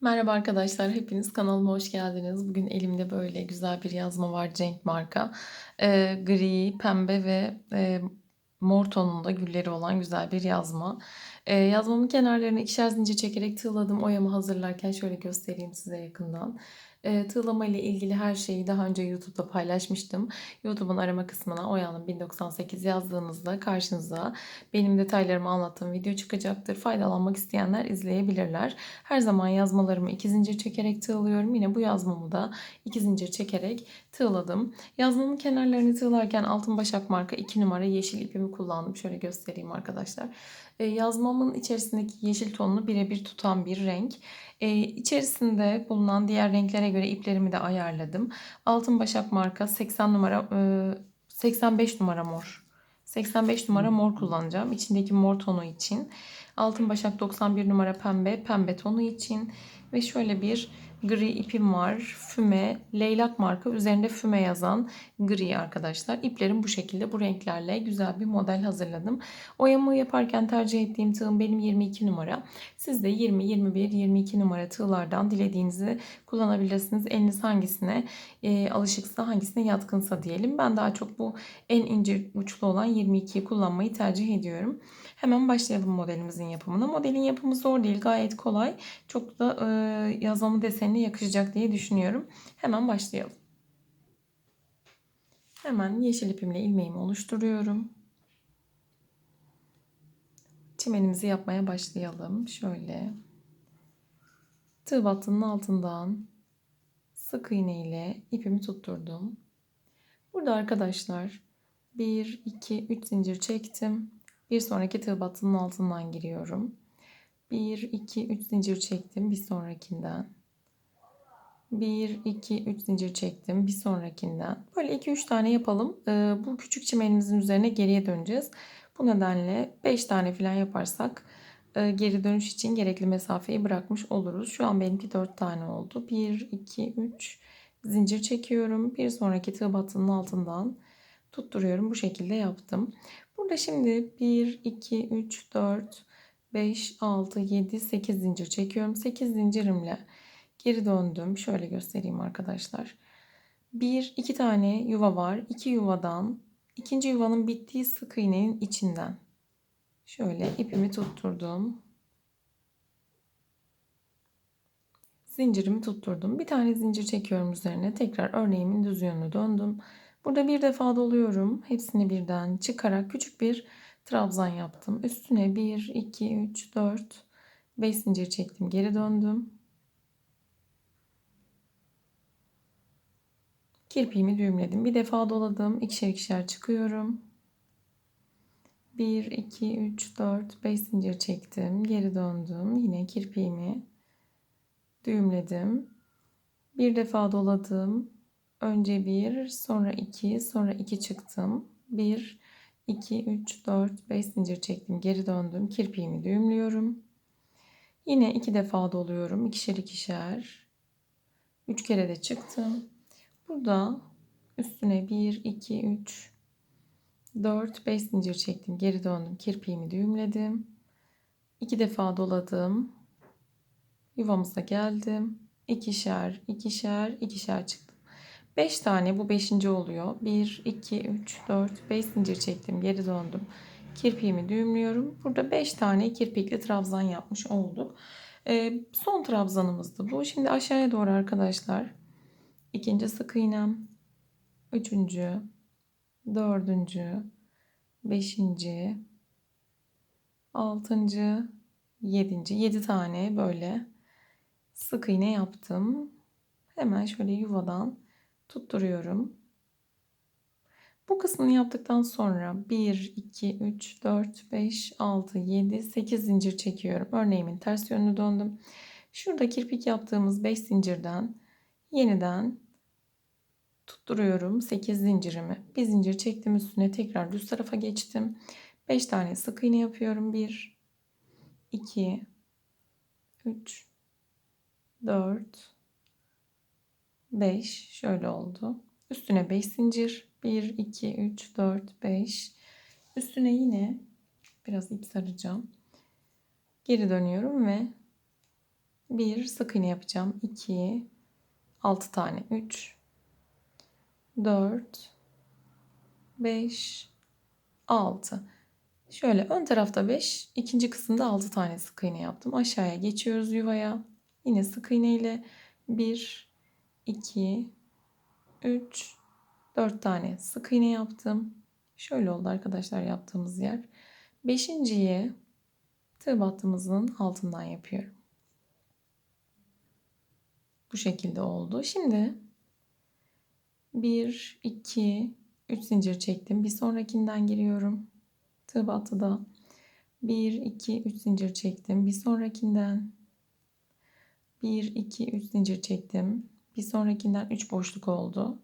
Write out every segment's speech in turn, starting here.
Merhaba arkadaşlar, hepiniz kanalıma hoş geldiniz. Bugün elimde böyle güzel bir yazma var Cenk marka. Ee, gri, pembe ve e, mor tonunda gülleri olan güzel bir yazma. Ee, yazmamın kenarlarını ikişer zincir çekerek tığladım. Oyamı hazırlarken şöyle göstereyim size yakından. E, tığlama ile ilgili her şeyi daha önce YouTube'da paylaşmıştım. YouTube'un arama kısmına Oya'nın 1098 yazdığınızda karşınıza benim detaylarımı anlattığım video çıkacaktır. Faydalanmak isteyenler izleyebilirler. Her zaman yazmalarımı iki zincir çekerek tığlıyorum. Yine bu yazmamı da iki zincir çekerek tığladım. Yazmamın kenarlarını tığlarken altın başak marka 2 numara yeşil ipimi kullandım. Şöyle göstereyim arkadaşlar. E, yazmamın içerisindeki yeşil tonunu birebir tutan bir renk. E, içerisinde bulunan diğer renklere göre iplerimi de ayarladım. Altın Başak marka 80 numara e, 85 numara mor. 85 numara mor kullanacağım. İçindeki mor tonu için. Altın Başak 91 numara pembe, pembe tonu için. Ve şöyle bir gri ipim var. Füme, leylak marka üzerinde füme yazan gri arkadaşlar. İplerim bu şekilde bu renklerle güzel bir model hazırladım. Oyamı yaparken tercih ettiğim tığım benim 22 numara. Siz de 20, 21, 22 numara tığlardan dilediğinizi kullanabilirsiniz. Eliniz hangisine e, alışıksa hangisine yatkınsa diyelim. Ben daha çok bu en ince uçlu olan 22'yi kullanmayı tercih ediyorum. Hemen başlayalım modelimizin yapımına. Modelin yapımı zor değil gayet kolay. Çok da e, yazmamı desenine yakışacak diye düşünüyorum. Hemen başlayalım. Hemen yeşil ipimle ilmeğimi oluşturuyorum. Çimenimizi yapmaya başlayalım. Şöyle tığ battının altından sık iğne ile ipimi tutturdum. Burada arkadaşlar 1, 2, 3 zincir çektim. Bir sonraki tığ battının altından giriyorum. 1, 2, 3 zincir çektim bir sonrakinden. 1, 2, 3 zincir çektim bir sonrakinden. Böyle 2-3 tane yapalım. Ee, bu küçük çimenimizin üzerine geriye döneceğiz. Bu nedenle 5 tane falan yaparsak e, geri dönüş için gerekli mesafeyi bırakmış oluruz. Şu an benimki 4 tane oldu. 1, 2, 3 zincir çekiyorum. Bir sonraki tığ battının altından tutturuyorum. Bu şekilde yaptım. Burada şimdi 1, 2, 3, 4, 5, 6, 7, 8 zincir çekiyorum. 8 zincirimle geri döndüm. Şöyle göstereyim arkadaşlar. 1, 2 tane yuva var. 2 yuvadan ikinci yuvanın bittiği sık iğnenin içinden şöyle ipimi tutturdum. Zincirimi tutturdum. Bir tane zincir çekiyorum üzerine. Tekrar örneğimin düz yönünü döndüm. Burada bir defa doluyorum. Hepsini birden çıkarak küçük bir trabzan yaptım. Üstüne 1, 2, 3, 4, 5 zincir çektim. Geri döndüm. Kirpiğimi düğümledim. Bir defa doladım. İkişer ikişer çıkıyorum. 1, 2, 3, 4, 5 zincir çektim. Geri döndüm. Yine kirpiğimi düğümledim. Bir defa doladım. Önce 1, sonra 2, sonra 2 çıktım. 1, 2, 3, 4, 5 zincir çektim. Geri döndüm. Kirpiğimi düğümlüyorum. Yine 2 defa doluyorum. İkişer ikişer. 3 kere de çıktım. Burada üstüne 1, 2, 3, 4, 5 zincir çektim. Geri döndüm. Kirpiğimi düğümledim. 2 defa doladım. Yuvamıza geldim. İkişer, ikişer, ikişer çıktım. 5 tane bu 5. oluyor. 1, 2, 3, 4, 5 zincir çektim. Geri döndüm. Kirpiğimi düğümlüyorum. Burada 5 tane kirpikli trabzan yapmış olduk. Ee, son trabzanımızdı bu. Şimdi aşağıya doğru arkadaşlar. İkinci sık iğnem. Üçüncü. Dördüncü. Beşinci. Altıncı. Yedinci. Yedi tane böyle sık iğne yaptım. Hemen şöyle yuvadan tutturuyorum. Bu kısmını yaptıktan sonra 1, 2, 3, 4, 5, 6, 7, 8 zincir çekiyorum. Örneğimin ters yönünü döndüm. Şurada kirpik yaptığımız 5 zincirden yeniden tutturuyorum 8 zincirimi. Bir zincir çektim üstüne tekrar düz tarafa geçtim. 5 tane sık iğne yapıyorum. 1 2 3 4 5 şöyle oldu. Üstüne 5 zincir. 1 2 3 4 5. Üstüne yine biraz ip saracağım. Geri dönüyorum ve 1 sık iğne yapacağım. 2 6 tane 3 4 5 6 Şöyle ön tarafta 5, ikinci kısımda 6 tane sık iğne yaptım. Aşağıya geçiyoruz yuvaya. Yine sık iğne ile 1 2 3 4 tane sık iğne yaptım. Şöyle oldu arkadaşlar yaptığımız yer. Beşinciyi tığ battığımızın altından yapıyorum. Bu şekilde oldu. Şimdi 1, 2, 3 zincir çektim. Bir sonrakinden giriyorum. Tığ battıda 1, 2, 3 zincir çektim. Bir sonrakinden 1, 2, 3 zincir çektim. Bir sonrakinden 3 boşluk oldu.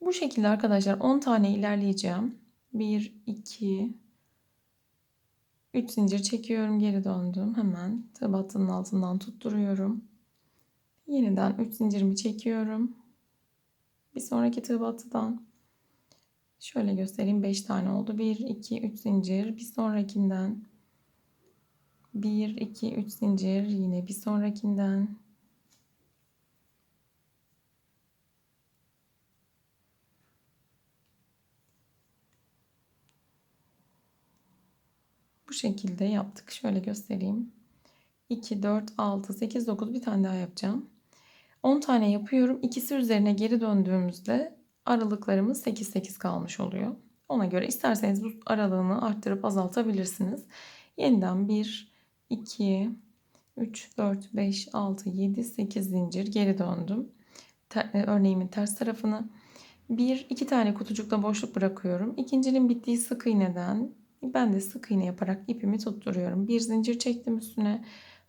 Bu şekilde arkadaşlar 10 tane ilerleyeceğim. 1, 2, 3 zincir çekiyorum. Geri döndüm. Hemen tığ altından tutturuyorum. Yeniden 3 zincirimi çekiyorum. Bir sonraki tığ battıdan şöyle göstereyim 5 tane oldu. 1 2 3 zincir bir sonrakinden 1 2 3 zincir yine bir sonrakinden şekilde yaptık. Şöyle göstereyim. 2, 4, 6, 8, 9 bir tane daha yapacağım. 10 tane yapıyorum. İkisi üzerine geri döndüğümüzde aralıklarımız 8 8 kalmış oluyor. Ona göre isterseniz bu aralığını arttırıp azaltabilirsiniz. Yeniden 1 2 3 4 5 6 7 8 zincir geri döndüm. E, örneğimin ters tarafını. Bir iki tane kutucukta boşluk bırakıyorum. İkincinin bittiği sık iğneden ben de sık iğne yaparak ipimi tutturuyorum. Bir zincir çektim üstüne.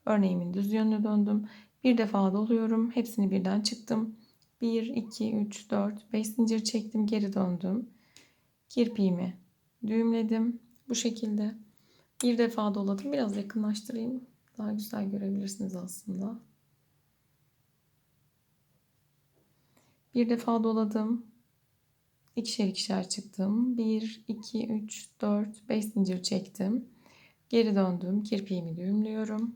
Örneğimin düz yönüne döndüm. Bir defa doluyorum. Hepsini birden çıktım. 1, 2, 3, 4, 5 zincir çektim. Geri döndüm. Kirpiğimi düğümledim. Bu şekilde. Bir defa doladım. Biraz yakınlaştırayım. Daha güzel görebilirsiniz aslında. Bir defa doladım. İkişer ikişer çıktım. 1, 2, 3, 4, 5 zincir çektim. Geri döndüm. Kirpiğimi düğümlüyorum.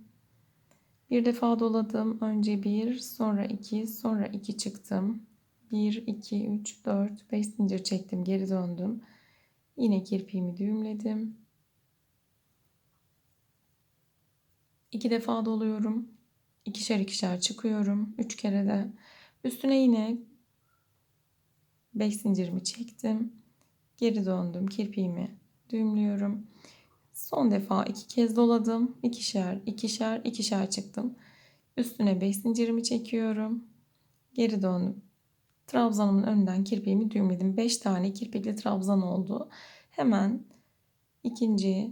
Bir defa doladım. Önce 1, sonra 2, sonra 2 çıktım. 1, 2, 3, 4, 5 zincir çektim. Geri döndüm. Yine kirpiğimi düğümledim. 2 defa doluyorum. İkişer ikişer çıkıyorum. 3 kere de. Üstüne yine 5 zincirimi çektim. Geri döndüm. Kirpiğimi düğümlüyorum. Son defa iki kez doladım. İkişer, ikişer, ikişer çıktım. Üstüne 5 zincirimi çekiyorum. Geri döndüm. Trabzanımın önünden kirpiğimi düğümledim. 5 tane kirpikli trabzan oldu. Hemen ikinci,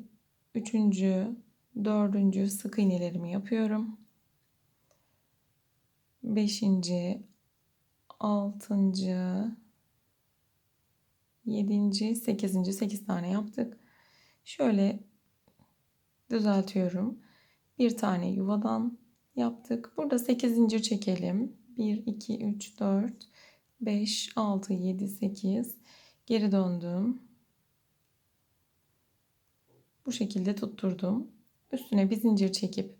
üçüncü, dördüncü sık iğnelerimi yapıyorum. Beşinci, altıncı, yedinci, sekizinci, sekiz tane yaptık. Şöyle düzeltiyorum. Bir tane yuvadan yaptık. Burada 8 zincir çekelim. 1, 2, 3, 4, 5, 6, 7, 8. Geri döndüm. Bu şekilde tutturdum. Üstüne bir zincir çekip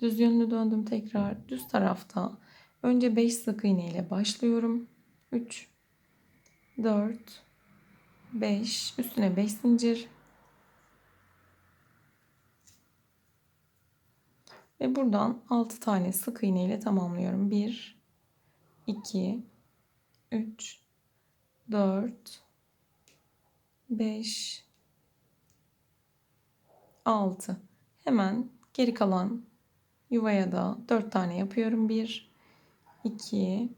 düz yönlü döndüm tekrar. Düz tarafta önce 5 sık iğne ile başlıyorum. 3, 4, 5. Üstüne 5 zincir. Ve buradan 6 tane sık iğne ile tamamlıyorum. 1 2 3 4 5 6 Hemen geri kalan yuvaya da 4 tane yapıyorum. 1 2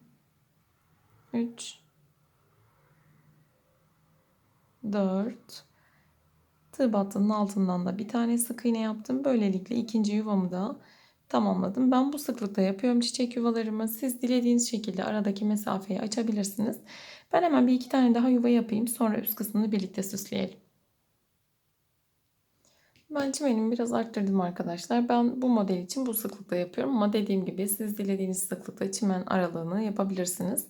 3 4 Tığ battının altından da bir tane sık iğne yaptım. Böylelikle ikinci yuvamı da tamamladım. Ben bu sıklıkta yapıyorum çiçek yuvalarımı. Siz dilediğiniz şekilde aradaki mesafeyi açabilirsiniz. Ben hemen bir iki tane daha yuva yapayım. Sonra üst kısmını birlikte süsleyelim. Ben çimenimi biraz arttırdım arkadaşlar. Ben bu model için bu sıklıkta yapıyorum. Ama dediğim gibi siz dilediğiniz sıklıkta çimen aralığını yapabilirsiniz.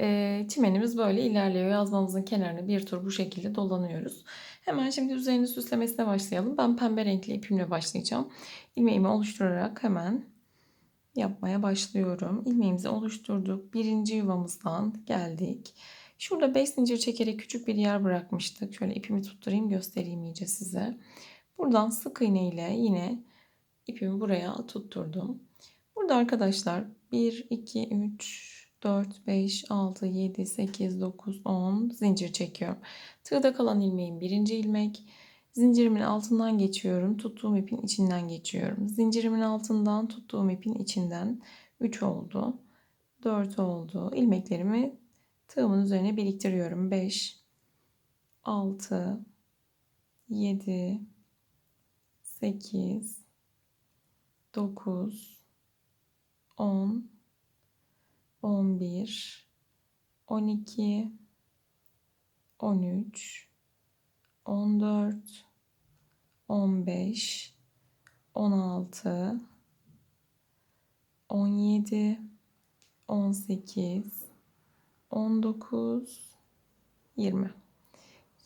E, çimenimiz böyle ilerliyor. Yazmamızın kenarını bir tur bu şekilde dolanıyoruz. Hemen şimdi üzerini süslemesine başlayalım. Ben pembe renkli ipimle başlayacağım. İlmeğimi oluşturarak hemen yapmaya başlıyorum. İlmeğimizi oluşturduk. Birinci yuvamızdan geldik. Şurada 5 zincir çekerek küçük bir yer bırakmıştık. Şöyle ipimi tutturayım göstereyim iyice size. Buradan sık iğne ile yine ipimi buraya tutturdum. Burada arkadaşlar 1, 2, 3, 4, 5, 6, 7, 8, 9, 10 zincir çekiyorum. Tığda kalan ilmeğim birinci ilmek. Zincirimin altından geçiyorum. Tuttuğum ipin içinden geçiyorum. Zincirimin altından tuttuğum ipin içinden 3 oldu. 4 oldu. İlmeklerimi tığımın üzerine biriktiriyorum. 5, 6, 7, 8, 9, 10, 11, 12, 13, 14, 15, 16, 17, 18, 19, 20.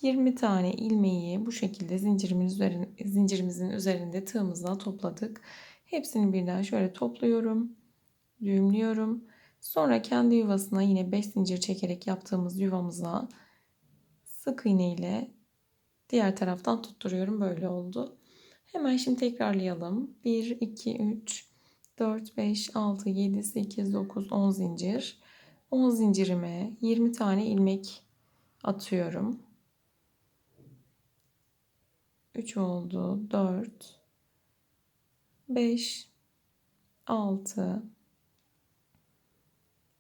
20 tane ilmeği bu şekilde zincirimin üzerine, zincirimizin üzerinde tığımızla topladık. Hepsini birden şöyle topluyorum. Düğümlüyorum. Sonra kendi yuvasına yine 5 zincir çekerek yaptığımız yuvamıza sık iğne ile diğer taraftan tutturuyorum. Böyle oldu. Hemen şimdi tekrarlayalım. 1, 2, 3, 4, 5, 6, 7, 8, 9, 10 zincir. 10 zincirime 20 tane ilmek atıyorum. 3 oldu. 4, 5, 6,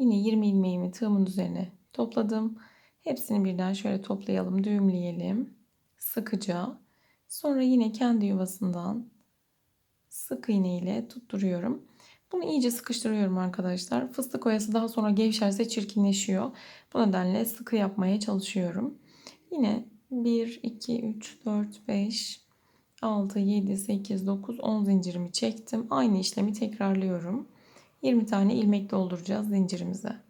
Yine 20 ilmeğimi tığımın üzerine topladım. Hepsini birden şöyle toplayalım, düğümleyelim. Sıkıca. Sonra yine kendi yuvasından sık iğne ile tutturuyorum. Bunu iyice sıkıştırıyorum arkadaşlar. Fıstık oyası daha sonra gevşerse çirkinleşiyor. Bu nedenle sıkı yapmaya çalışıyorum. Yine 1, 2, 3, 4, 5, 6, 7, 8, 9, 10 zincirimi çektim. Aynı işlemi tekrarlıyorum. 20 tane ilmek dolduracağız zincirimize.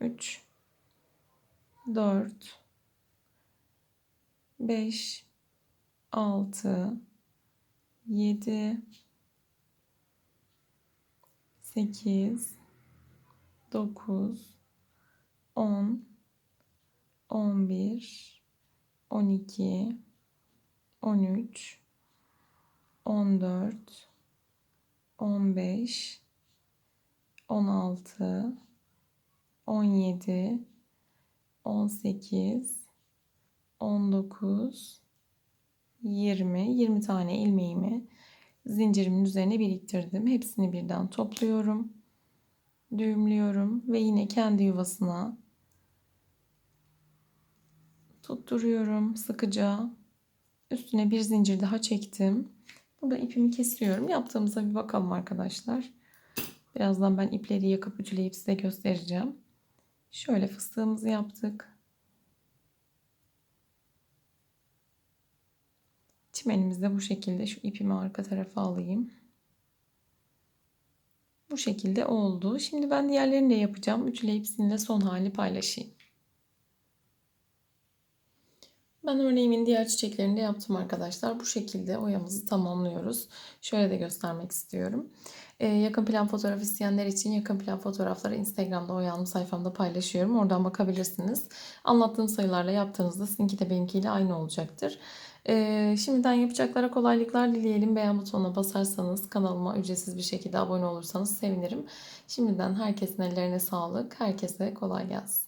3, 4, 5, 6, 7, 8, 9, 10, 11, 12, 13, 14, 15, 16, 17, 18, 19, 20, 20 tane ilmeğimi zincirimin üzerine biriktirdim. Hepsini birden topluyorum. Düğümlüyorum ve yine kendi yuvasına tutturuyorum sıkıca. Üstüne bir zincir daha çektim. Burada ipimi kesiyorum. Yaptığımıza bir bakalım arkadaşlar. Birazdan ben ipleri yakıp ütüleyip size göstereceğim. Şöyle fıstığımızı yaptık. Çimenimiz de bu şekilde. Şu ipimi arka tarafa alayım. Bu şekilde oldu. Şimdi ben diğerlerini de yapacağım. Ütüleyip sizinle son hali paylaşayım. Ben örneğimin diğer çiçeklerini de yaptım arkadaşlar. Bu şekilde oyamızı tamamlıyoruz. Şöyle de göstermek istiyorum. Ee, yakın plan fotoğraf isteyenler için yakın plan fotoğrafları Instagram'da oyanım sayfamda paylaşıyorum. Oradan bakabilirsiniz. Anlattığım sayılarla yaptığınızda sizinki de benimkiyle aynı olacaktır. Ee, şimdiden yapacaklara kolaylıklar dileyelim. Beğen butonuna basarsanız kanalıma ücretsiz bir şekilde abone olursanız sevinirim. Şimdiden herkesin ellerine sağlık. Herkese kolay gelsin.